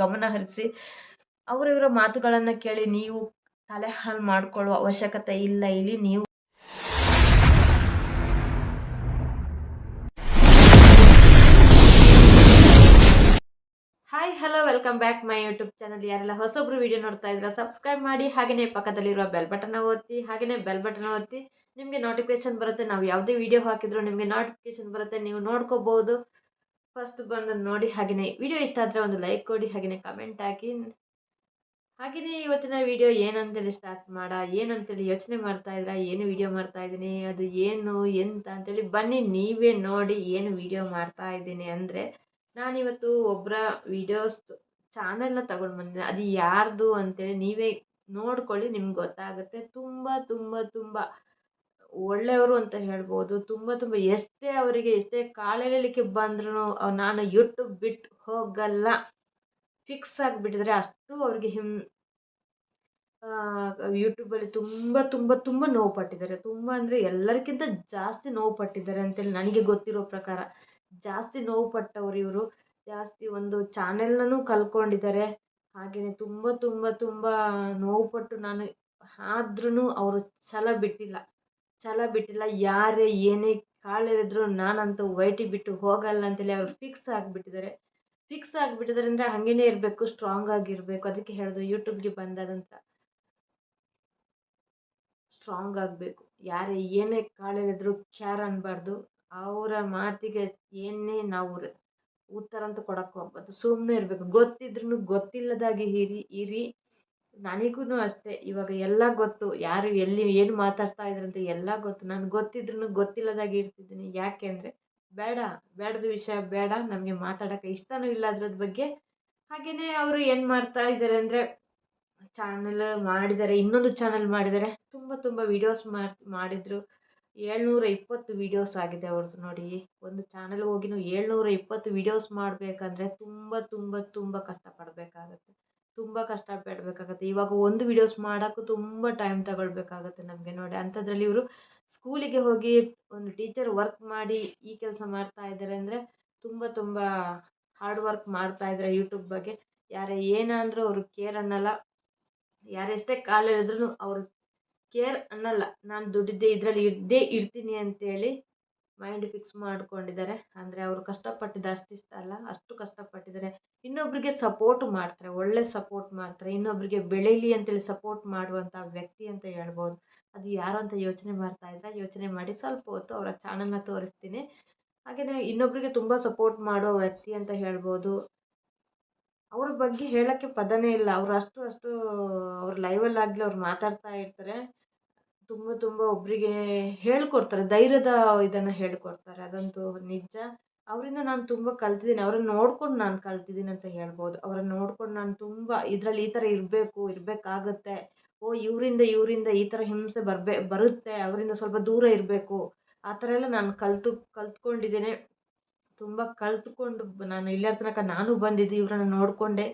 ಗಮನ ಹರಿಸಿ ಅವರಿವರ ಮಾತುಗಳನ್ನು ಕೇಳಿ ನೀವು ತಲೆ ಮಾಡಿಕೊಳ್ಳುವ ಅವಶ್ಯಕತೆ ಇಲ್ಲ, ಇಲ್ಲಿ ನೀವು hi hello welcome back my YouTube channel ಯಾರೆಲ್ಲ ಹೊಸೊಬ್ರು ವಿಡಿಯೋ ನೋಡ್ತಾ ಇದ್ರೆ ಸಬ್ಸ್ಕ್ರೈಬ್ ಮಾಡಿ ಹಾಗೆಯೇ ಪಕ್ಕದಲ್ಲಿರುವ ಬೆಲ್ ಬಟನ್ ಒತ್ತಿ ಹಾಗೆಯೇ ಬೆಲ್ ಬಟನ್ ಒತ್ತಿ, ನಿಮಗೆ ನೋಟಿಫಿಕೇಶನ್ ಬರುತ್ತೆ. ನಾವು ಯಾವುದೇ ವಿಡಿಯೋ ಹಾಕಿದ್ರು ನಿಮಗೆ ನೋಟಿಫಿಕೇಶನ್ ಬರುತ್ತೆ. ನೀವು ನೋಡ್ಕೋಬಹುದು ಫಸ್ಟ್ ಬಂದು ನೋಡಿ ಹಾಗೆಯೇ ವಿಡಿಯೋ ಇಷ್ಟ ಆದರೆ ಒಂದು ಲೈಕ್ ಕೊಡಿ ಹಾಗೆಯೇ ಕಮೆಂಟ್ ಹಾಕಿ. ಹಾಗೆಯೇ ಇವತ್ತಿನ ವಿಡಿಯೋ ಏನಂತೇಳಿ ಸ್ಟಾರ್ಟ್ ಮಾಡ, ಏನಂತೇಳಿ ಯೋಚನೆ ಮಾಡ್ತಾ ಇದ್ರ, ಏನು ವಿಡಿಯೋ ಮಾಡ್ತಾ ಇದ್ದೀನಿ, ಅದು ಏನು, ಎಂತ ಅಂತೇಳಿ ಬನ್ನಿ, ನೀವೇ ನೋಡಿ ಏನು ವಿಡಿಯೋ ಮಾಡ್ತಾ ಇದ್ದೀನಿ ಅಂದರೆ, ನಾನಿವತ್ತು ಒಬ್ಬರ ವಿಡಿಯೋಸ್ ಚಾನೆಲ್ನ ತಗೊಂಡು ಬಂದಿದ್ದೆ ಅದು ಯಾರ್ದು ಅಂತೇಳಿ ನೀವೇ ನೋಡ್ಕೊಳ್ಳಿ, ನಿಮ್ಗೆ ಗೊತ್ತಾಗುತ್ತೆ. ತುಂಬ ತುಂಬ ತುಂಬ ಒಳ್ಳೆಯವರು ಅಂತ ಹೇಳ್ಬೋದು. ತುಂಬ ತುಂಬ ಎಷ್ಟೇ ಅವರಿಗೆ ಎಷ್ಟೇ ಕಾಲೆಳೆಯಲಿಕ್ಕೆ ಬಂದ್ರೂ ನಾನು ಯೂಟ್ಯೂಬ್ ಬಿಟ್ಟು ಹೋಗಲ್ಲ. ಫಿಕ್ಸ್ ಆಗಿಬಿಟ್ಟಿದ್ರೆ ಅಷ್ಟು ಅವ್ರಿಗೆ ಹಿಮ್ ಯೂಟ್ಯೂಬಲ್ಲಿ ತುಂಬ ತುಂಬ ತುಂಬ ನೋವು ಪಟ್ಟಿದ್ದಾರೆ. ತುಂಬ ಅಂದರೆ ಎಲ್ಲರಿಗಿಂತ ಜಾಸ್ತಿ ನೋವು ಪಟ್ಟಿದ್ದಾರೆ ಅಂತೇಳಿ ನನಗೆ ಗೊತ್ತಿರೋ ಪ್ರಕಾರ. ಜಾಸ್ತಿ ನೋವು ಪಟ್ಟವರು ಇವರು. ಜಾಸ್ತಿ ಒಂದು ಚಾನೆಲ್ನೂ ಕಲ್ಕೊಂಡಿದ್ದಾರೆ ಹಾಗೆಯೇ ತುಂಬ ತುಂಬ ತುಂಬ ನೋವು ಪಟ್ಟು ನಾನು ಆದ್ರೂ ಅವರು ಛಲ ಬಿಟ್ಟಿಲ್ಲ. ಛಲ ಬಿಟ್ಟಿಲ್ಲ, ಯಾರೇ ಏನೇ ಕಾಲೆಳೆದ್ರು ನಾನಂತೂ ವೈಟಿ ಬಿಟ್ಟು ಹೋಗಲ್ಲ ಅಂತೇಳಿ ಅವ್ರು ಫಿಕ್ಸ್ ಆಗಿಬಿಟ್ಟಿದ್ದಾರೆ. ಫಿಕ್ಸ್ ಆಗಿಬಿಟ್ಟಿದ್ದಾರೆ ಅಂದರೆ ಹಾಗೇನೇ ಇರಬೇಕು ಸ್ಟ್ರಾಂಗ್ ಆಗಿರಬೇಕು, ಅದಕ್ಕೆ ಹೇಳೋದು ಯೂಟ್ಯೂಬ್ಗೆ ಬಂದದಂತ ಸ್ಟ್ರಾಂಗ್ ಆಗಬೇಕು, ಯಾರೇ ಏನೇ ಕಾಲೆಳೆದ್ರು ಕ್ಯಾರ್ ಅನ್ನಬಾರ್ದು ಅವರ ಮಾತಿಗೆ ಏನೇ ನಾವು ಉತ್ತರ ಅಂತ ಕೊಡಕ್ಕೆ ಹೋಗ್ಬಾರ್ದು ಸುಮ್ಮನೆ ಇರಬೇಕು ಗೊತ್ತಿದ್ರೂ ಗೊತ್ತಿಲ್ಲದಾಗೆ ಇರಿ ಇರಿ. ನನಗೂ ಅಷ್ಟೇ, ಇವಾಗ ಎಲ್ಲ ಗೊತ್ತು. ಯಾರು ಎಲ್ಲಿ ಏನು ಮಾತಾಡ್ತಾ ಇದ್ದಾರೆ ಅಂತ ಎಲ್ಲ ಗೊತ್ತು. ನಾನು ಗೊತ್ತಿದ್ರೂ ಗೊತ್ತಿಲ್ಲದಾಗೆ ಇರ್ತಿದ್ದೀನಿ. ಯಾಕೆ ಅಂದರೆ, ಬೇಡ, ಬೇಡದ ವಿಷಯ ಬೇಡ. ನಮಗೆ ಮಾತಾಡೋಕ್ಕೆ ಇಷ್ಟನೂ ಇಲ್ಲ ಅದ್ರದ್ದು ಬಗ್ಗೆ. ಹಾಗೆಯೇ ಅವರು ಏನು ಮಾಡ್ತಾ ಇದ್ದಾರೆ ಅಂದರೆ ಚಾನಲ್ ಮಾಡಿದ್ದಾರೆ ಇನ್ನೊಂದು ಚಾನಲ್ ಮಾಡಿದ್ದಾರೆ ತುಂಬ ತುಂಬ ವೀಡಿಯೋಸ್ ಮಾಡಿ, ಮಾಡಿದರು. ಏಳ್ನೂರ ಇಪ್ಪತ್ತು ವೀಡಿಯೋಸ್ ಆಗಿದೆ ಅವ್ರದ್ದು ನೋಡಿ. ಒಂದು ಚಾನಲ್ ನಾವು ಏಳ್ನೂರ ಇಪ್ಪತ್ತು ವೀಡಿಯೋಸ್ ಮಾಡಬೇಕಂದ್ರೆ ತುಂಬ ತುಂಬ ತುಂಬ ಕಷ್ಟಪಡಬೇಕಾಗತ್ತೆ. ತುಂಬ ಕಷ್ಟ ಪಡಬೇಕಾಗತ್ತೆ ಇವಾಗ ಒಂದು ವೀಡಿಯೋಸ್ ಮಾಡೋಕ್ಕೂ ತುಂಬ ಟೈಮ್ ತಗೊಳ್ಬೇಕಾಗತ್ತೆ ನಮಗೆ ನೋಡಿ. ಅಂಥದ್ರಲ್ಲಿ ಇವರು ಸ್ಕೂಲಿಗೆ ಹೋಗಿ ಒಂದು ಟೀಚರ್ ವರ್ಕ್ ಮಾಡಿ ಈ ಕೆಲಸ ಮಾಡ್ತಾ ಇದ್ದಾರೆ ಅಂದರೆ ತುಂಬ ತುಂಬ ಹಾರ್ಡ್ ವರ್ಕ್ ಮಾಡ್ತಾ ಇದ್ದಾರೆ ಯೂಟ್ಯೂಬ್ ಬಗ್ಗೆ. ಯಾರೇ ಏನಾದರೂ ಅವರು ಕೇರ್ ಅನ್ನಲ್ಲ. ಯಾರೆಷ್ಟೇ ಕಾಲೆಳೆದ್ರೂ ಅವರು ಕೇರ್ ಅನ್ನಲ್ಲ. ನಾನು ದುಡ್ಡಿದ್ದೆ ಇದರಲ್ಲಿ ಇದ್ದೇ ಇರ್ತೀನಿ ಅಂತೇಳಿ ಮೈಂಡ್ ಫಿಕ್ಸ್ ಮಾಡ್ಕೊಂಡಿದ್ದಾರೆ. ಅಂದರೆ ಅವರು ಕಷ್ಟಪಟ್ಟಿದ್ದು ಅಷ್ಟಿಷ್ಟ ಅಲ್ಲ, ಅಷ್ಟು ಕಷ್ಟಪಟ್ಟಿದ್ದಾರೆ. ಇನ್ನೊಬ್ಬರಿಗೆ ಸಪೋರ್ಟ್ ಮಾಡ್ತಾರೆ, ಒಳ್ಳೆ ಸಪೋರ್ಟ್ ಮಾಡ್ತಾರೆ. ಇನ್ನೊಬ್ಬರಿಗೆ ಬೆಳೀಲಿ ಅಂತೇಳಿ ಸಪೋರ್ಟ್ ಮಾಡುವಂಥ ವ್ಯಕ್ತಿ ಅಂತ ಹೇಳ್ಬೋದು. ಅದು ಯಾರು ಅಂತ ಯೋಚನೆ ಮಾಡ್ತಾ ಇದ್ದರೆ ಯೋಚನೆ ಮಾಡಿ ಸ್ವಲ್ಪ ಹೊತ್ತು ಅವರ ಚಾನಲ್ನ ತೋರಿಸ್ತೀನಿ. ಹಾಗೆಯೇ ಇನ್ನೊಬ್ಬರಿಗೆ ತುಂಬ ಸಪೋರ್ಟ್ ಮಾಡುವ ವ್ಯಕ್ತಿ ಅಂತ ಹೇಳ್ಬೋದು. ಅವ್ರ ಬಗ್ಗೆ ಹೇಳೋಕ್ಕೆ ಪದನೇ ಇಲ್ಲ. ಅವರು ಅಷ್ಟು ಅಷ್ಟು ಅವ್ರ ಲೈವಲ್ಲಾಗಲಿ ಅವ್ರು ಮಾತಾಡ್ತಾ ಇರ್ತಾರೆ. ತುಂಬ ತುಂಬ ಒಬ್ಬರಿಗೆ ಹೇಳ್ಕೊಡ್ತಾರೆ, ಧೈರ್ಯದ ಇದನ್ನು ಹೇಳ್ಕೊಡ್ತಾರೆ. ಅದಂತೂ ನಿಜ. ಅವರಿಂದ ನಾನು ತುಂಬ ಕಲ್ತಿದ್ದೀನಿ ಅವ್ರನ್ನ ನೋಡ್ಕೊಂಡು ನಾನು ಕಲ್ತಿದ್ದೀನಿ ಅಂತ ಹೇಳ್ಬೋದು. ಅವ್ರನ್ನ ನೋಡ್ಕೊಂಡು ನಾನು ತುಂಬ ಇದರಲ್ಲಿ ಈ ಥರ ಇರಬೇಕು, ಇರಬೇಕಾಗತ್ತೆ. ಓ, ಇವರಿಂದ ಇವರಿಂದ ಈ ಥರ ಹಿಂಸೆ ಬರಬೇ, ಬರುತ್ತೆ. ಅವರಿಂದ ಸ್ವಲ್ಪ ದೂರ ಇರಬೇಕು. ಆ ಥರ ಎಲ್ಲ ನಾನು ಕಲಿತು ಕಲ್ತ್ಕೊಂಡಿದ್ದೇನೆ ತುಂಬ ಕಲಿತ್ಕೊಂಡು ನಾನು ಇಲ್ಲರ ತನಕ ನಾನು ಬಂದಿದ್ದು. ಇವರನ್ನು ನೋಡಿಕೊಂಡೆ.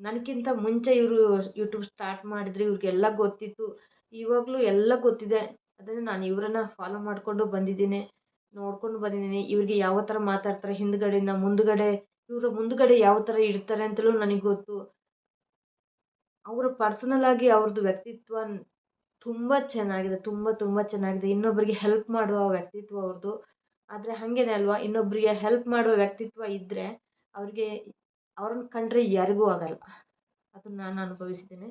ನನಗಿಂತ ಮುಂಚೆ ಇವರು ಯೂಟ್ಯೂಬ್ ಸ್ಟಾರ್ಟ್ ಮಾಡಿದ್ರು. ಇವ್ರಿಗೆಲ್ಲ ಗೊತ್ತಿತ್ತು. ಇವಾಗಲೂ ಎಲ್ಲ ಗೊತ್ತಿದೆ. ಅದನ್ನು ನಾನು ಇವರನ್ನ ಫಾಲೋ ಮಾಡಿಕೊಂಡು ಬಂದಿದ್ದೀನಿ. ನೋಡ್ಕೊಂಡು ಬಂದಿದ್ದೀನಿ. ಇವ್ರಿಗೆ ಯಾವ ಥರ ಮಾತಾಡ್ತಾರೆ, ಹಿಂದುಗಡೆಯಿಂದ ಮುಂದುಗಡೆ, ಇವರು ಮುಂದುಗಡೆ ಯಾವ ಥರ ಇರ್ತಾರೆ ಅಂತಲೂ ನನಗೆ ಗೊತ್ತು. ಅವರು ಪರ್ಸನಲ್ ಆಗಿ ಅವ್ರದ್ದು ವ್ಯಕ್ತಿತ್ವ ತುಂಬ ಚೆನ್ನಾಗಿದೆ, ತುಂಬ ತುಂಬ ಚೆನ್ನಾಗಿದೆ. ಇನ್ನೊಬ್ಬರಿಗೆ ಹೆಲ್ಪ್ ಮಾಡುವ ವ್ಯಕ್ತಿತ್ವ ಅವ್ರದ್ದು ಆದರೆ ಹಾಗೇನೆ ಅಲ್ವಾ? ಇನ್ನೊಬ್ಬರಿಗೆ ಹೆಲ್ಪ್ ಮಾಡುವ ವ್ಯಕ್ತಿತ್ವ ಇದ್ದರೆ ಅವ್ರಿಗೆ, ಅವ್ರನ್ನ ಕಂಡರೆ ಯಾರಿಗೂ ಆಗಲ್ಲ. ಅದನ್ನು ನಾನು ಅನುಭವಿಸಿದ್ದೀನಿ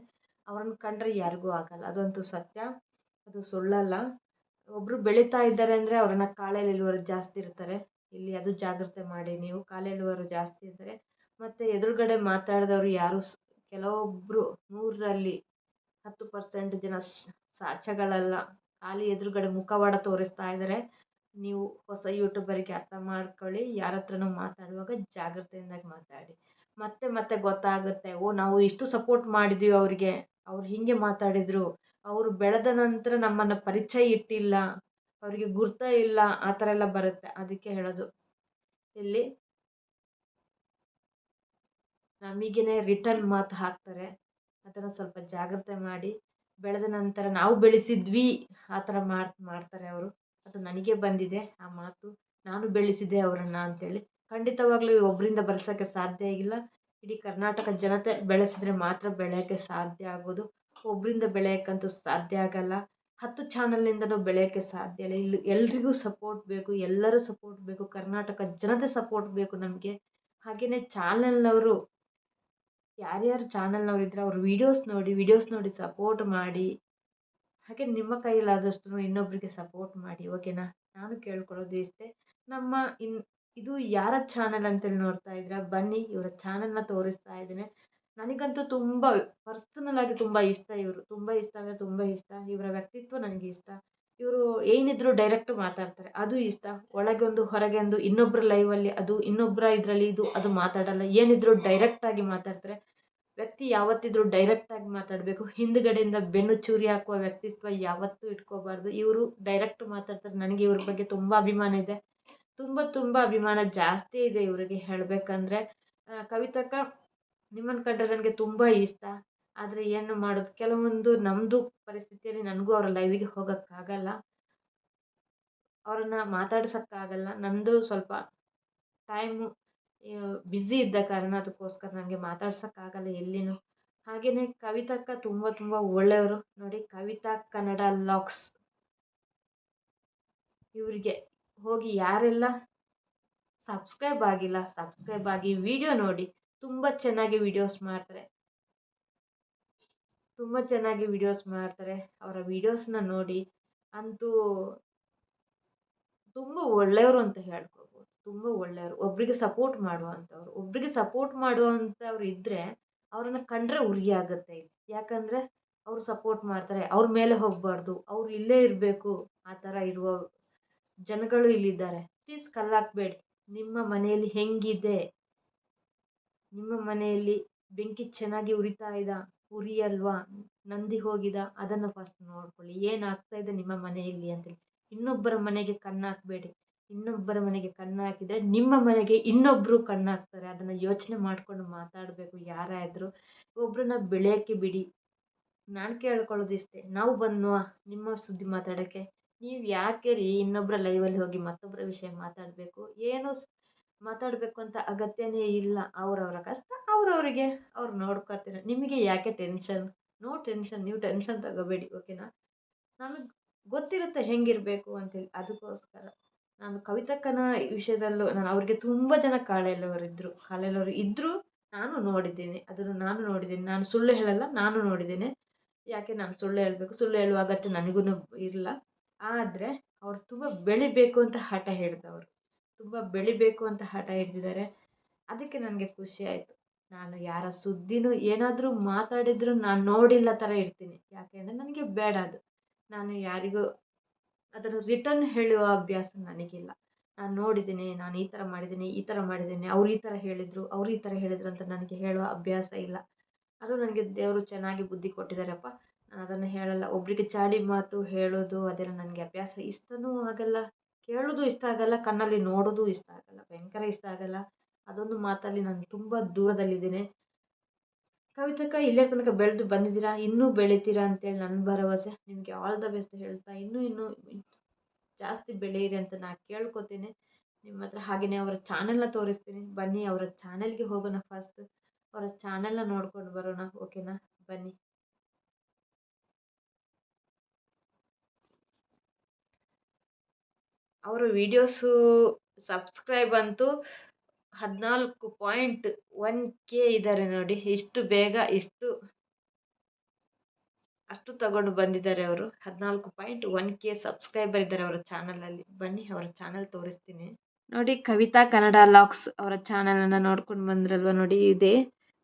ಅವ್ರನ್ನ ಕಂಡರೆ ಯಾರಿಗೂ ಆಗಲ್ಲ. ಅದಂತೂ ಸತ್ಯ. ಅದು ಸುಳ್ಳಲ್ಲ. ಒಬ್ಬರು ಬೆಳೀತಾ ಇದ್ದಾರೆ ಅಂದರೆ ಅವ್ರನ್ನ ಇಳುವರಿ ಜಾಸ್ತಿ ಇರ್ತಾರೆ. ಇಲ್ಲಿ ಅದು ಜಾಗ್ರತೆ ಮಾಡಿ. ನೀವು ಕಾಲೆಳೆಯುವವರು ಜಾಸ್ತಿ ಇದ್ದರೆ ಮತ್ತು ಎದುರುಗಡೆ ಮಾತಾಡಿದವ್ರು ಯಾರು ಕೆಲವೊಬ್ಬರು ನೂರರಲ್ಲಿ ಹತ್ತು ಪರ್ಸೆಂಟ್ ಜನ ಸಾಚಗಳಲ್ಲ ಖಾಲಿ ಎದುರುಗಡೆ ಮುಖವಾಡ ತೋರಿಸ್ತಾ ಇದ್ದಾರೆ. ನೀವು ಹೊಸ ಯೂಟ್ಯೂಬರಿಗೆ ಅರ್ಥ ಮಾಡ್ಕೊಳ್ಳಿ. ಯಾರ ಹತ್ರನೂ ಮಾತಾಡುವಾಗ ಜಾಗ್ರತೆಯಿಂದಾಗಿ ಮಾತಾಡಿ. ಮತ್ತೆ ಮತ್ತೆ ಗೊತ್ತಾಗುತ್ತೆ, ಓ, ನಾವು ಇಷ್ಟು ಸಪೋರ್ಟ್ ಮಾಡಿದ್ದೀವಿ ಅವರಿಗೆ. ಅವ್ರು ಹೀಗೆ ಮಾತಾಡಿದರು. ಅವರು ಬೆಳೆದ ನಂತರ ನಮ್ಮನ್ನು ಪರಿಚಯ ಇಟ್ಟಿಲ್ಲ. ಅವರಿಗೆ ಗುರ್ತ ಇಲ್ಲ. ಆ ಥರ ಎಲ್ಲ ಬರುತ್ತೆ. ಅದಕ್ಕೆ ಹೇಳೋದು. ಇಲ್ಲಿ ನಮಗೇನೆ ರಿಟರ್ನ್ ಮಾತು ಹಾಕ್ತಾರೆ. ಅದನ್ನು ಸ್ವಲ್ಪ ಜಾಗ್ರತೆ ಮಾಡಿ. ಬೆಳೆದ ನಂತರ ನಾವು ಬೆಳೆಸಿದ್ವಿ. ಆ ಥರ ಮಾಡ್ತಾರೆ ಅವರು. ಅದು ನನಗೆ ಬಂದಿದೆ. ಆ ಮಾತು ನಾನು ಬೆಳೆಸಿದೆ ಅವರನ್ನು ಅಂತೇಳಿ. ಖಂಡಿತವಾಗ್ಲೂ ಒಬ್ಬರಿಂದ ಬೆಳೆಸೋಕ್ಕೆ ಸಾಧ್ಯ ಇಲ್ಲ. ಇಡೀ ಕರ್ನಾಟಕ ಜನತೆ ಬೆಳೆಸಿದ್ರೆ ಮಾತ್ರ ಬೆಳೆಯೋಕ್ಕೆ ಸಾಧ್ಯ ಆಗೋದು. ಒಬ್ಬರಿಂದ ಬೆಳೆಯೋಕ್ಕಂತೂ ಸಾಧ್ಯ ಆಗಲ್ಲ. ಹತ್ತು ಚಾನಲ್ನಿಂದಲೂ ಬೆಳೆಯೋಕ್ಕೆ ಸಾಧ್ಯ ಇಲ್ಲ. ಇಲ್ಲಿ ಎಲ್ರಿಗೂ ಸಪೋರ್ಟ್ ಬೇಕು, ಎಲ್ಲರ ಸಪೋರ್ಟ್ ಬೇಕು, ಕರ್ನಾಟಕ ಜನತೆ ಸಪೋರ್ಟ್ ಬೇಕು ನಮಗೆ. ಹಾಗೆಯೇ ಚಾನಲ್ನವರು, ಯಾರ್ಯಾರು ಚಾನಲ್ನವ್ರು ಇದ್ದರೆ ಅವ್ರ ವೀಡಿಯೋಸ್ ನೋಡಿ ವೀಡಿಯೋಸ್ ನೋಡಿ ಸಪೋರ್ಟ್ ಮಾಡಿ. ಹಾಗೆ ನಿಮ್ಮ ಕೈಯಲ್ಲಾದಷ್ಟು ಇನ್ನೊಬ್ಬರಿಗೆ ಸಪೋರ್ಟ್ ಮಾಡಿ, ಓಕೆನಾ? ನಾನು ಕೇಳ್ಕೊಳ್ಳೋದು ಇಷ್ಟೇ. ನಮ್ಮ ಇನ್ ಇದು ಯಾರ ಚಾನಲ್ ಅಂತೇಳಿ ನೋಡ್ತಾ ಇದ್ದೀರಾ? ಬನ್ನಿ, ಇವರ ಚಾನಲ್ನ ತೋರಿಸ್ತಾ ಇದ್ದೇನೆ. ನನಗಂತೂ ತುಂಬ ಪರ್ಸನಲ್ ಆಗಿ ತುಂಬ ಇಷ್ಟ ಇವರು. ತುಂಬ ಇಷ್ಟ ಅಂದರೆ ತುಂಬ ಇಷ್ಟ. ಇವರ ವ್ಯಕ್ತಿತ್ವ ನನಗೆ ಇಷ್ಟ. ಇವರು ಏನಿದ್ರು ಡೈರೆಕ್ಟ್ ಮಾತಾಡ್ತಾರೆ. ಅದು ಇಷ್ಟ. ಒಳಗೊಂದು, ಹೊರಗೊಂದು ಇನ್ನೊಬ್ಬರ ಲೈವಲ್ಲಿ ಅದು ಇನ್ನೊಬ್ಬರ ಇದರಲ್ಲಿ ಇದು, ಅದು ಮಾತಾಡಲ್ಲ. ಏನಿದ್ರು ಡೈರೆಕ್ಟಾಗಿ ಮಾತಾಡ್ತಾರೆ. ವ್ಯಕ್ತಿ ಯಾವತ್ತಿದ್ರೂ ಡೈರೆಕ್ಟಾಗಿ ಮಾತಾಡಬೇಕು. ಹಿಂದುಗಡೆಯಿಂದ ಬೆನ್ನು ಚೂರಿ ಹಾಕುವ ವ್ಯಕ್ತಿತ್ವ ಯಾವತ್ತೂ ಇಟ್ಕೋಬಾರ್ದು. ಇವರು ಡೈರೆಕ್ಟ್ ಮಾತಾಡ್ತಾರೆ. ನನಗೆ ಇವ್ರ ಬಗ್ಗೆ ತುಂಬ ಅಭಿಮಾನ ಇದೆ. ತುಂಬ ತುಂಬ ಅಭಿಮಾನ ಜಾಸ್ತಿ ಇದೆ ಇವರಿಗೆ ಹೇಳಬೇಕಂದ್ರೆ. ಕವಿತಕ್ಕ ನಿಮ್ಮನ್ನು ಕಂಡರೆ ನನಗೆ ತುಂಬ ಇಷ್ಟ. ಆದರೆ ಏನು ಮಾಡೋದು? ಕೆಲವೊಂದು ನಮ್ಮದು ಪರಿಸ್ಥಿತಿಯಲ್ಲಿ ನನಗೂ ಅವರ ಲೈವಿಗೆ ಹೋಗೋಕ್ಕಾಗಲ್ಲ. ಅವರನ್ನು ಮಾತಾಡ್ಸೋಕ್ಕಾಗಲ್ಲ. ನನ್ನದು ಸ್ವಲ್ಪ ಟೈಮು ಬ್ಯುಸಿ ಇದ್ದ ಕಾರಣ ಅದಕ್ಕೋಸ್ಕರ ನನಗೆ ಮಾತಾಡ್ಸೋಕ್ಕಾಗಲ್ಲ ಎಲ್ಲಿನೂ. ಹಾಗೆಯೇ ಕವಿತಕ್ಕ ತುಂಬ ತುಂಬ ಒಳ್ಳೆಯವರು. ನೋಡಿ ಕವಿತಾ ಕನ್ನಡ ಲಾಕ್ಸ್ ಇವರಿಗೆ ಹೋಗಿ ಯಾರೆಲ್ಲ ಸಬ್ಸ್ಕ್ರೈಬ್ ಆಗಿಲ್ಲ ಸಬ್ಸ್ಕ್ರೈಬ್ ಆಗಿ ವಿಡಿಯೋ ನೋಡಿ, ತುಂಬ ಚೆನ್ನಾಗಿ ವಿಡಿಯೋಸ್ ಮಾಡ್ತಾರೆ. ತುಂಬ ಚೆನ್ನಾಗಿ ವಿಡಿಯೋಸ್ ಮಾಡ್ತಾರೆ. ಅವರ ವಿಡಿಯೋಸ್ನ ನೋಡಿ ಅಂತೂ ತುಂಬ ಒಳ್ಳೆಯವರು ಅಂತ ಹೇಳ್ಕೊಬೋದು. ತುಂಬ ಒಳ್ಳೆಯವರು. ಒಬ್ಬರಿಗೆ ಸಪೋರ್ಟ್ ಮಾಡುವಂಥವ್ರು. ಒಬ್ಬರಿಗೆ ಸಪೋರ್ಟ್ ಮಾಡುವಂಥವ್ರು ಇದ್ದರೆ ಅವ್ರನ್ನ ಕಂಡ್ರೆ ಇಲ್ಲಿ. ಯಾಕಂದರೆ ಅವರು ಸಪೋರ್ಟ್ ಮಾಡ್ತಾರೆ. ಅವ್ರ ಮೇಲೆ ಹೋಗಬಾರ್ದು. ಅವ್ರು ಇಲ್ಲೇ ಇರಬೇಕು. ಆ ಥರ ಇರುವ ಜನಗಳು ಇಲ್ಲಿದ್ದಾರೆ. ಪ್ಲೀಸ್ ಕಲ್ಲಾಕಬೇಡಿ. ನಿಮ್ಮ ಮನೆಯಲ್ಲಿ ಹೆಂಗಿದೆ? ನಿಮ್ಮ ಮನೆಯಲ್ಲಿ ಬೆಂಕಿ ಚೆನ್ನಾಗಿ ಉರಿತಾ ಇದಾ, ಉರಿಯಲ್ವಾ? ನಂದಿ ಹೋಗಿದ, ಅದನ್ನು ಫಸ್ಟ್ ನೋಡ್ಕೊಳ್ಳಿ. ಏನಾಗ್ತಾ ಇದೆ ನಿಮ್ಮ ಮನೆಯಲ್ಲಿ ಅಂತೇಳಿ. ಇನ್ನೊಬ್ಬರ ಮನೆಗೆ ಕಣ್ಣು ಹಾಕಬೇಡಿ ಇನ್ನೊಬ್ಬರ ಮನೆಗೆ ಕಣ್ಣು ಹಾಕಿದರೆ ನಿಮ್ಮ ಮನೆಗೆ ಇನ್ನೊಬ್ಬರು ಕಣ್ಣು ಹಾಕ್ತಾರೆ ಅದನ್ನು ಯೋಚನೆ ಮಾಡಿಕೊಂಡು ಮಾತಾಡಬೇಕು ಯಾರೇ ಆದರೂ ಒಬ್ಬರನ್ನ ಬೆಳೆಯೋಕ್ಕೆ ಬಿಡಿ. ನಾನು ಕೇಳ್ಕೊಳ್ಳೋದು ಇಷ್ಟೇ ನಾವು ಬಂದ್ವಾ ನಿಮ್ಮ ಸುದ್ದಿ ಮಾತಾಡೋಕ್ಕೆ? ನೀವು ಯಾಕೆ ರೀ ಇನ್ನೊಬ್ಬರ ಲೈವಲ್ಲಿ ಹೋಗಿ ಮತ್ತೊಬ್ಬರ ವಿಷಯ ಮಾತಾಡಬೇಕು? ಏನು ಮಾತಾಡಬೇಕು ಅಂತ ಅಗತ್ಯನೇ ಇಲ್ಲ. ಅವರವರ ಕಷ್ಟ ಅವರವರಿಗೆ. ಅವ್ರು ನೋಡ್ಕೊತಾರೆ. ನಿಮಗೆ ಯಾಕೆ ಟೆನ್ಷನ್ ನೋ ಟೆನ್ಷನ್ ನೀವು ಟೆನ್ಷನ್ ತಗೋಬೇಡಿ ಓಕೆನಾ ನಮಗೆ ಗೊತ್ತಿರುತ್ತೆ ಹೆಂಗಿರಬೇಕು ಅಂತೇಳಿ ಅದಕ್ಕೋಸ್ಕರ ನಾನು ಕವಿತಕ್ಕನ ವಿಷಯದಲ್ಲೂ ನಾನು ಅವ್ರಿಗೆ ತುಂಬ ಜನ ಕಾಳೆಲ್ಲವರಿದ್ದರು ಕಾಳೆಲ್ಲವರು ಇದ್ದರೂ ನಾನು ನೋಡಿದ್ದೀನಿ. ಅದನ್ನು ನಾನು ನೋಡಿದ್ದೀನಿ. ನಾನು ಸುಳ್ಳು ಹೇಳಲ್ಲ, ನಾನು ನೋಡಿದ್ದೀನಿ. ಯಾಕೆ ನಾನು ಸುಳ್ಳು ಹೇಳಬೇಕು? ಸುಳ್ಳು ಹೇಳುವ ಅಗತ್ಯ ನನಗೂ ಇಲ್ಲ ಆದರೆ ಅವ್ರು ತುಂಬ ಬೆಳಿಬೇಕು ಅಂತ ಹಠ ಹಿಡಿದವ್ರು. ತುಂಬ ಬೆಳಿಬೇಕು ಅಂತ ಹಠ ಹಿಡ್ದಿದ್ದಾರೆ ಅದಕ್ಕೆ ನನಗೆ ಖುಷಿ ಆಯಿತು. ನಾನು ಯಾರ ಸುದ್ದಿನೂ ಏನಾದರೂ ಮಾತಾಡಿದರೂ ನಾನು ನೋಡಿಲ್ಲ ಥರ ಇರ್ತೀನಿ. ಯಾಕೆ ಅಂದರೆ ನನಗೆ ಬೇಡ ಅದು. ನಾನು ಯಾರಿಗೂ ಅದನ್ನು ರಿಟರ್ನ್ ಹೇಳುವ ಅಭ್ಯಾಸ ನನಗಿಲ್ಲ. ನಾನು ನೋಡಿದ್ದೀನಿ, ನಾನು ಈ ಥರ ಮಾಡಿದ್ದೀನಿ, ಈ ಥರ ಮಾಡಿದ್ದೀನಿ, ಅವ್ರು ಈ ಥರ ಹೇಳಿದರು, ಅವ್ರು ಈ ಥರ ಹೇಳಿದರು ಅಂತ ನನಗೆ ಹೇಳುವ ಅಭ್ಯಾಸ ಇಲ್ಲ. ಅದು ನನಗೆ ದೇವರು ಚೆನ್ನಾಗಿ ಬುದ್ಧಿ ಕೊಟ್ಟಿದ್ದಾರಪ್ಪ ಅದನ್ನು ಹೇಳಲ್ಲ. ಒಬ್ಬರಿಗೆ ಚಾಡಿ ಮಾತು ಹೇಳೋದು, ಅದೆಲ್ಲ ನನಗೆ ಅಭ್ಯಾಸ ಇಷ್ಟನೂ ಆಗಲ್ಲ. ಕೇಳೋದು ಇಷ್ಟ ಆಗಲ್ಲ, ಕಣ್ಣಲ್ಲಿ ನೋಡೋದು ಇಷ್ಟ ಆಗಲ್ಲ, ಭಯಂಕರ ಇಷ್ಟ ಆಗಲ್ಲ. ಅದೊಂದು ಮಾತಲ್ಲಿ ನಾನು ತುಂಬ ದೂರದಲ್ಲಿದ್ದೀನಿ. ಕವಿತಕ್ಕ ಇಲ್ಲೇ ತನಕ ಬೆಳೆದು ಬಂದಿದ್ದೀರಾ? ಇನ್ನೂ ಬೆಳಿತೀರಾ ಅಂತೇಳಿ ನನ್ನ ಭರವಸೆ. ನಿಮಗೆ ಆಲ್ ದ ಬೆಸ್ಟ್ ಹೇಳ್ತಾ ಇನ್ನೂ ಇನ್ನೂ ಜಾಸ್ತಿ ಬೆಳೆಯಿರಿ ಅಂತ ನಾನು ಕೇಳ್ಕೊತೀನಿ. ನಿಮ್ಮ ಹತ್ರ ಹಾಗೆಯೇ ಅವರ ಚಾನೆಲ್ನ ತೋರಿಸ್ತೀನಿ. ಬನ್ನಿ, ಅವರ ಚಾನೆಲ್ಗೆ ಹೋಗೋಣ ಫಸ್ಟ್ ಅವರ ಚಾನೆಲ್ನ ನೋಡ್ಕೊಂಡು ಬರೋಣ. ಓಕೆನಾ ಬನ್ನಿ. ಅವರ ವೀಡಿಯೋಸು ಸಬ್ಸ್ಕ್ರೈಬ್ ಅಂತೂ ಹದಿನಾಲ್ಕು ಪಾಯಿಂಟ್ ಒನ್ ಕೆ ಇದ್ದಾರೆ ನೋಡಿ. ಇಷ್ಟು ಬೇಗ ಇಷ್ಟು ಅಷ್ಟು ತಗೊಂಡು ಬಂದಿದ್ದಾರೆ ಅವರು. ಹದಿನಾಲ್ಕು ಪಾಯಿಂಟ್ ಒನ್ ಕೆ ಸಬ್ಸ್ಕ್ರೈಬರ್ ಇದ್ದಾರೆ ಅವರ ಚಾನಲಲ್ಲಿ. ಬನ್ನಿ, ಅವರ ಚಾನಲ್ ತೋರಿಸ್ತೀನಿ. ನೋಡಿ, ಕವಿತಾ ಕನ್ನಡ ಲಾಕ್ಸ್ ಅವರ ಚಾನಲನ್ನು ನೋಡ್ಕೊಂಡು ಬಂದ್ರಲ್ವ ನೋಡಿ, ಇದೆ.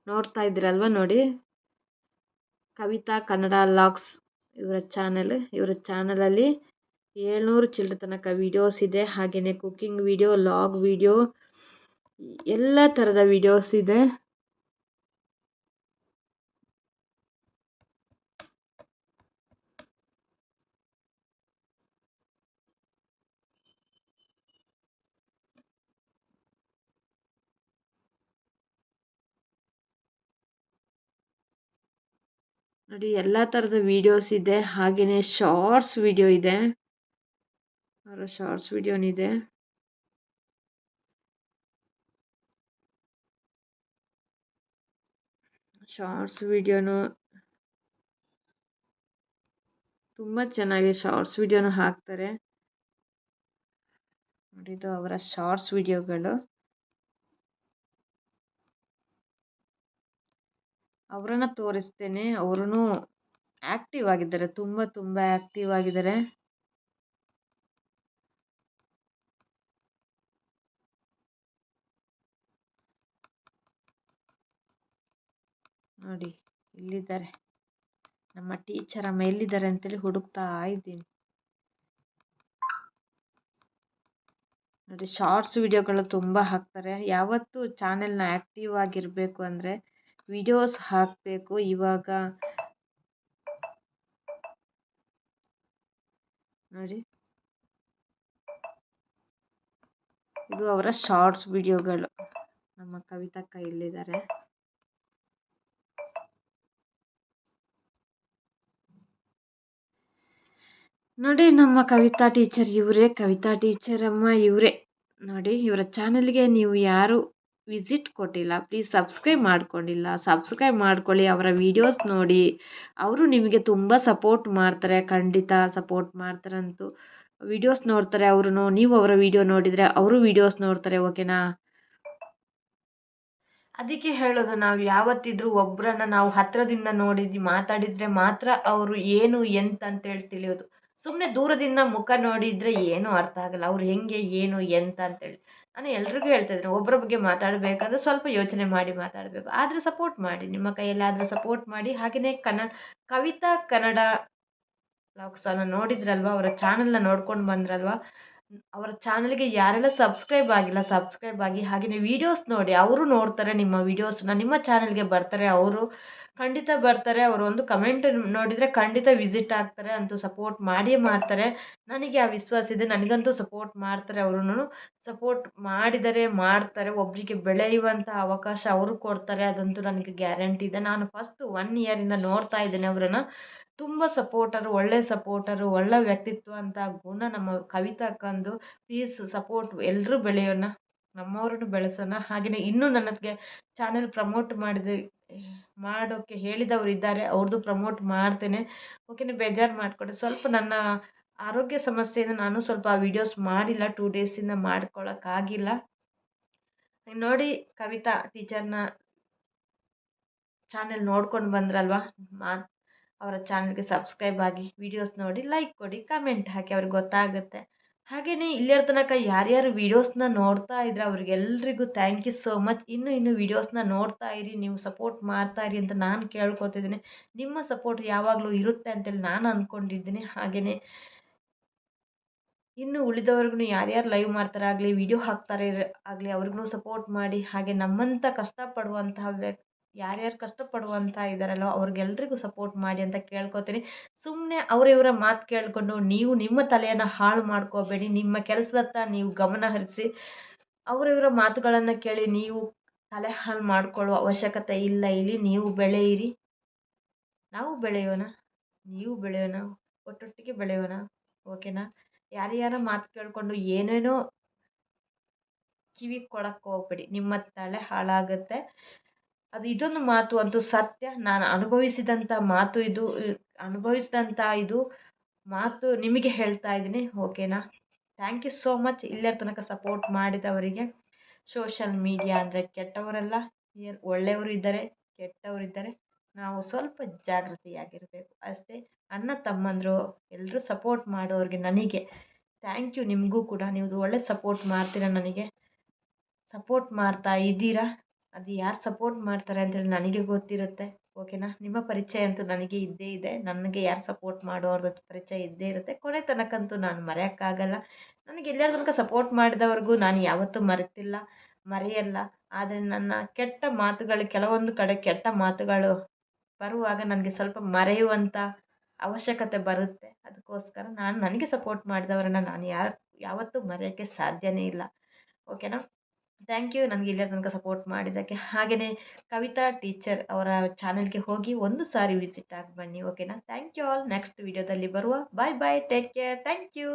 ನೋಡ್ತಾ ಇದ್ದೀರಲ್ವ ನೋಡಿ. ಕವಿತಾ ಕನ್ನಡ ಲಾಕ್ಸ್ ಇವರ ಚಾನಲ್, ಇವರ ಚಾನಲಲ್ಲಿ ಏಳ್ನೂರು ಚಿಲ್ಲರೆ ತನಕ ವೀಡಿಯೋಸ್ ಇದೆ ಹಾಗೆಯೇ ಕುಕ್ಕಿಂಗ್ ವೀಡಿಯೋ ಲಾಗ್ ವೀಡಿಯೋ ಎಲ್ಲ ಥರದ ವೀಡಿಯೋಸ್ ಇದೆ. ನೋಡಿ, ಎಲ್ಲ ಥರದ ವೀಡಿಯೋಸ್ ಇದೆ ಹಾಗೆಯೇ ಶಾರ್ಟ್ಸ್ ವಿಡಿಯೋ ಇದೆ. ಅವರ ಶಾರ್ಟ್ಸ್ ವಿಡಿಯೋನಿದೆ ಶಾರ್ಟ್ಸ್ ವಿಡಿಯೋನು ತುಂಬ ಚೆನ್ನಾಗಿ ಶಾರ್ಟ್ಸ್ ವಿಡಿಯೋನು ಹಾಕ್ತಾರೆ ನೋಡಿದ್ದು ಅವರ ಶಾರ್ಟ್ಸ್ ವಿಡಿಯೋಗಳು ಅವರನ್ನು ತೋರಿಸ್ತೇನೆ ಅವರು ಆ್ಯಕ್ಟಿವ್ ಆಗಿದ್ದಾರೆ ತುಂಬ ತುಂಬ ಆ್ಯಕ್ಟಿವ್ ಆಗಿದ್ದಾರೆ ನೋಡಿ, ಇಲ್ಲಿದ್ದಾರೆ. ನಮ್ಮ ಟೀಚರ್ ಅಮ್ಮ ಎಲ್ಲಿದ್ದಾರೆ ಅಂತೇಳಿ ಹುಡುಕ್ತಾ ಇದ್ದೀನಿ. ನೋಡಿ, ಶಾರ್ಟ್ಸ್ ವಿಡಿಯೋಗಳು ತುಂಬ ಹಾಕ್ತಾರೆ. ಯಾವತ್ತೂ ಚಾನೆಲ್ನ ಆ್ಯಕ್ಟಿವ್ ಆಗಿರಬೇಕು ಅಂದರೆ ವಿಡಿಯೋಸ್ ಹಾಕಬೇಕು. ಇವಾಗ ನೋಡಿ. ಇದು ಅವರ ಶಾರ್ಟ್ಸ್ ವಿಡಿಯೋಗಳು. ನಮ್ಮ ಕವಿತಕ್ಕ ಇಲ್ಲಿದ್ದಾರೆ. ನೋಡಿ ನಮ್ಮ ಕವಿತಾ ಟೀಚರ್ ಇವರೇ, ಕವಿತಾ ಟೀಚರ್ ಅಮ್ಮ ಇವರೇ. ನೋಡಿ ಇವರ ಚಾನಲ್ಗೆ ನೀವು ಯಾರು ವಿಸಿಟ್ ಕೊಟ್ಟಿಲ್ಲ ಪ್ಲೀಸ್ ಸಬ್ಸ್ಕ್ರೈಬ್ ಮಾಡ್ಕೊಂಡಿಲ್ಲ ಸಬ್ಸ್ಕ್ರೈಬ್ ಮಾಡ್ಕೊಳ್ಳಿ ಅವರ ವೀಡಿಯೋಸ್ ನೋಡಿ. ಅವರು ನಿಮಗೆ ತುಂಬ ಸಪೋರ್ಟ್ ಮಾಡ್ತಾರೆ, ಖಂಡಿತ ಸಪೋರ್ಟ್ ಮಾಡ್ತಾರಂತೂ. ವಿಡಿಯೋಸ್ ನೋಡ್ತಾರೆ ಅವರು ನೀವು ಅವರ ವಿಡಿಯೋ ನೋಡಿದರೆ ಅವರು ವಿಡಿಯೋಸ್ ನೋಡ್ತಾರೆ ಓಕೆನಾ ಅದಕ್ಕೆ ಹೇಳೋದು, ನಾವು ಯಾವತ್ತಿದ್ರೂ ಒಬ್ಬರನ್ನ ನಾವು ಹತ್ತಿರದಿಂದ ನೋಡಿದ್ವಿ ಮಾತಾಡಿದರೆ ಮಾತ್ರ ಅವರು ಏನು, ಎಂತ ಅಂತೇಳಿ ತಿಳಿಯೋದು. ಸುಮ್ಮನೆ ದೂರದಿಂದ ಮುಖ ನೋಡಿದರೆ ಏನೂ ಅರ್ಥ ಆಗಲ್ಲ. ಅವ್ರು ಹೆಂಗೆ, ಏನು, ಎಂತ ಅಂತೇಳಿ. ನಾನು ಎಲ್ರಿಗೂ ಹೇಳ್ತಾ ಇದ್ದೀನಿ ಒಬ್ಬರ ಬಗ್ಗೆ ಮಾತಾಡಬೇಕಾದ್ರೆ ಸ್ವಲ್ಪ ಯೋಚನೆ ಮಾಡಿ ಮಾತಾಡಬೇಕು. ಆದರೆ ಸಪೋರ್ಟ್ ಮಾಡಿ, ನಿಮ್ಮ ಕೈಯಲ್ಲಾದರೆ ಸಪೋರ್ಟ್ ಮಾಡಿ. ಹಾಗೆಯೇ ಕನ್ನಡ, ಕವಿತಾ ಕನ್ನಡ ಬ್ಲಾಗ್ಸನ್ನು ನೋಡಿದ್ರಲ್ವ? ಅವರ ಚಾನಲ್ನ ನೋಡ್ಕೊಂಡು ಬಂದ್ರಲ್ವಾ? ಅವರ ಚಾನಲ್ಗೆ ಯಾರೆಲ್ಲ ಸಬ್ಸ್ಕ್ರೈಬ್ ಆಗಿಲ್ಲ ಸಬ್ಸ್ಕ್ರೈಬ್ ಆಗಿ ಹಾಗೆಯೇ ವೀಡಿಯೋಸ್ ನೋಡಿ, ಅವರು ನೋಡ್ತಾರೆ ನಿಮ್ಮ ವೀಡಿಯೋಸ್ನ ನಿಮ್ಮ ಚಾನಲ್ಗೆ ಬರ್ತಾರೆ ಅವರು. ಖಂಡಿತ ಬರ್ತಾರೆ. ಅವರು ಒಂದು ಕಮೆಂಟ್ ನೋಡಿದರೆ ಖಂಡಿತ ವಿಸಿಟ್ ಆಗ್ತಾರೆ ಅಂತೂ ಸಪೋರ್ಟ್ ಮಾಡಿಯೇ ಮಾಡ್ತಾರೆ. ನನಗೆ ಆ ವಿಶ್ವಾಸ ಇದೆ. ನನಗಂತೂ ಸಪೋರ್ಟ್ ಮಾಡ್ತಾರೆ ಅವರು ಸಪೋರ್ಟ್ ಮಾಡಿದರೆ ಮಾಡ್ತಾರೆ. ಒಬ್ಬರಿಗೆ ಬೆಳೆಯುವಂಥ ಅವಕಾಶ ಅವರು ಕೊಡ್ತಾರೆ. ಅದಂತೂ ನನಗೆ ಗ್ಯಾರಂಟಿ ಇದೆ. ನಾನು ಫಸ್ಟ್ ಒನ್ ಇಯರಿಂದ ನೋಡ್ತಾ ಇದ್ದೇನೆ ಅವರನ್ನು. ತುಂಬ ಸಪೋರ್ಟರು ಒಳ್ಳೆ ಸಪೋರ್ಟರು ಒಳ್ಳೆ ವ್ಯಕ್ತಿತ್ವ ಅಂತ ಗುಣ ನಮ್ಮ ಕವಿತಾ ಕವಿತಾಕ್ಕಂದು ಪ್ಲೀಸ್ ಸಪೋರ್ಟ್ ಎಲ್ಲರೂ ಬೆಳೆಯೋಣ. ನಮ್ಮವ್ರನ್ನು ಬೆಳೆಸೋಣ. ಹಾಗೆಯೇ ಇನ್ನೂ ನನಗೆ ಚಾನೆಲ್ ಪ್ರಮೋಟ್ ಮಾಡಿದ. ಮಾಡೋಕ್ಕೆ ಹೇಳಿದವರು ಇದ್ದಾರೆ ಅವ್ರದ್ದು ಪ್ರಮೋಟ್ ಮಾಡ್ತೇನೆ. ಓಕೆನಾ ಬೇಜಾರು ಮಾಡಿಕೊಡಿ. ಸ್ವಲ್ಪ ನನ್ನ ಆರೋಗ್ಯ ಸಮಸ್ಯೆಯಿಂದ ನಾನು ಸ್ವಲ್ಪ ವೀಡಿಯೋಸ್ ಮಾಡಿಲ್ಲ ಟೂ ಡೇಸಿಂದ ಮಾಡ್ಕೊಳ್ಳೋಕ್ಕಾಗಿಲ್ಲ ನೋಡಿ ಕವಿತಾ ಟೀಚರ್ನ ಚಾನೆಲ್ ನೋಡ್ಕೊಂಡು ಬಂದ್ರಲ್ವಾ? ಮಾ ಅವರ ಚಾನೆಲ್ಗೆ ಸಬ್ಸ್ಕ್ರೈಬ್ ಆಗಿ ವೀಡಿಯೋಸ್ ನೋಡಿ ಲೈಕ್ ಕೊಡಿ ಕಮೆಂಟ್ ಹಾಕಿ, ಅವ್ರಿಗೆ ಗೊತ್ತಾಗುತ್ತೆ. ಹಾಗೆಯೇ ಇಲ್ಲಿಯರ ತನಕ ಯಾರ್ಯಾರು ವೀಡಿಯೋಸ್ನ ನೋಡ್ತಾ ಇದ್ರೆ ಅವ್ರಿಗೆಲ್ರಿಗೂ ಥ್ಯಾಂಕ್ ಯು ಸೋ ಮಚ್ ಇನ್ನೂ ಇನ್ನೂ ವೀಡಿಯೋಸ್ನ ನೋಡ್ತಾ ಇರಿ, ನೀವು ಸಪೋರ್ಟ್ ಮಾಡ್ತಾ ಇರಿ ಅಂತ ನಾನು ಕೇಳ್ಕೊತಿದ್ದೀನಿ. ನಿಮ್ಮ ಸಪೋರ್ಟ್ ಯಾವಾಗಲೂ ಇರುತ್ತೆ ಅಂತೇಳಿ ನಾನು ಅಂದ್ಕೊಂಡಿದ್ದೀನಿ ಹಾಗೆಯೇ ಇನ್ನು ಉಳಿದವ್ರಿಗೂ ಯಾರ್ಯಾರು ಲೈವ್ ಮಾಡ್ತಾರಾಗಲಿ ವಿಡಿಯೋ ಹಾಕ್ತಾರೆ ಆಗಲಿ, ಅವ್ರಿಗೂ ಸಪೋರ್ಟ್ ಮಾಡಿ, ಹಾಗೆ ನಮ್ಮಂಥ ಕಷ್ಟಪಡುವಂತಹ ವ್ಯಕ್ತಿ ಯಾರ್ಯಾರು ಕಷ್ಟಪಡುವಂಥ ಇದ್ದಾರಲ್ಲ ಅವ್ರಿಗೆಲ್ರಿಗೂ ಸಪೋರ್ಟ್ ಮಾಡಿ ಅಂತ ಕೇಳ್ಕೊತೀನಿ. ಸುಮ್ಮನೆ ಅವರ ಇವರ ಮಾತು ಕೇಳಿಕೊಂಡು ನೀವು ನಿಮ್ಮ ತಲೆಯನ್ನು ಹಾಳು ಮಾಡ್ಕೋಬೇಡಿ, ನಿಮ್ಮ ಕೆಲಸದತ್ತ ನೀವು ಗಮನ ಹರಿಸಿ ಅವರಿವರ ಮಾತುಗಳನ್ನು ಕೇಳಿ ನೀವು ತಲೆ ಹಾಳು ಮಾಡಿಕೊಳ್ಳುವ ಅವಶ್ಯಕತೆ ಇಲ್ಲ, ಇಲ್ಲಿ ನೀವು ಬೆಳೆಯಿರಿ. ನಾವು ಬೆಳೆಯೋಣ, ನೀವು ಬೆಳೆಯೋಣ, ಒಟ್ಟೊಟ್ಟಿಗೆ ಬೆಳೆಯೋಣ, ಓಕೆನಾ? ಯಾರ್ಯಾರ ಮಾತು ಕೇಳಿಕೊಂಡು ಏನೇನೋ ಕಿವಿ ಕೊಡಕ್ಕೆ ಹೋಗ್ಬೇಡಿ, ನಿಮ್ಮ ತಲೆ ಹಾಳಾಗುತ್ತೆ. ಅದು ಇದೊಂದು ಮಾತು ಅಂತೂ ಸತ್ಯ. ನಾನು ಅನುಭವಿಸಿದಂಥ ಮಾತು ಇದು ಅನುಭವಿಸಿದಂಥ ಇದು ಮಾತು ನಿಮಗೆ ಹೇಳ್ತಾ ಇದ್ದೀನಿ, ಓಕೆನಾ? ಥ್ಯಾಂಕ್ ಯು ಸೋ ಮಚ್ ಇಲ್ಲರ ತನಕ ಸಪೋರ್ಟ್ ಮಾಡಿದವರಿಗೆ. ಸೋಷಲ್ ಮೀಡಿಯಾ ಅಂದರೆ ಕೆಟ್ಟವರೆಲ್ಲ ಒಳ್ಳೆಯವರು ಇದ್ದಾರೆ, ಕೆಟ್ಟವರು ಇದ್ದಾರೆ. ನಾವು ಸ್ವಲ್ಪ ಜಾಗೃತಿಯಾಗಿರಬೇಕು. ಅಷ್ಟೇ, ಅಣ್ಣ, ತಮ್ಮಂದರು ಎಲ್ಲರೂ ಸಪೋರ್ಟ್ ಮಾಡೋರಿಗೆ ನನಗೆ ಥ್ಯಾಂಕ್ ಯು ನಿಮಗೂ ಕೂಡ ನೀವು ಒಳ್ಳೆ ಸಪೋರ್ಟ್ ಮಾಡ್ತೀರಾ ನನಗೆ? ಸಪೋರ್ಟ್ ಮಾಡ್ತಾ ಇದ್ದೀರಾ? ಅದು ಯಾರು ಸಪೋರ್ಟ್ ಮಾಡ್ತಾರೆ ಅಂತೇಳಿ ನನಗೆ ಗೊತ್ತಿರುತ್ತೆ. ಓಕೆನಾ ನಿಮ್ಮ ಪರಿಚಯ ಅಂತೂ ನನಗೆ ಇದ್ದೇ ಇದೆ. ನನಗೆ ಯಾರು ಸಪೋರ್ಟ್ ಮಾಡೋರ್ದು ಪರಿಚಯ ಇದ್ದೇ ಇರುತ್ತೆ. ಕೊನೆ ತನಕಂತೂ ನಾನು ಮರೆಯೋಕ್ಕಾಗಲ್ಲ. ನನಗೆ ಎಲ್ಲರ ತನಕ ಸಪೋರ್ಟ್ ಮಾಡಿದವ್ರಿಗೂ ನಾನು ಯಾವತ್ತೂ ಮರೆತಿಲ್ಲ, ಮರೆಯಲ್ಲ. ಆದರೆ ನನ್ನ ಕೆಟ್ಟ ಮಾತುಗಳು, ಕೆಲವೊಂದು ಕಡೆ ಕೆಟ್ಟ ಮಾತುಗಳು ಬರುವಾಗ ನನಗೆ ಸ್ವಲ್ಪ ಮರೆಯುವಂಥ ಅವಶ್ಯಕತೆ ಬರುತ್ತೆ. ಅದಕ್ಕೋಸ್ಕರ ನಾನು ನನಗೆ ಸಪೋರ್ಟ್ ಮಾಡಿದವರನ್ನು ನಾನು ಯಾರು, ಯಾವತ್ತೂ ಮರೆಯೋಕ್ಕೆ ಸಾಧ್ಯವೇ ಇಲ್ಲ. ಓಕೆನಾ ಥ್ಯಾಂಕ್ ಯು ನನಗೆ ಇಲ್ಲಿಯ ತನಕ ಸಪೋರ್ಟ್ ಮಾಡಿದ್ದಕ್ಕೆ. ಹಾಗೆಯೇ ಕವಿತಾ ಟೀಚರ್ ಅವರ ಚಾನೆಲ್ಗೆ ಹೋಗಿ ಒಂದು ಸಾರಿ ವಿಸಿಟ್ ಆಗಿ ಬನ್ನಿ ಓಕೆನಾ ಥ್ಯಾಂಕ್ ಯು ಆಲ್ ನೆಕ್ಸ್ಟ್ ವಿಡಿಯೋದಲ್ಲಿ ಬರುವ bye bye take care thank you.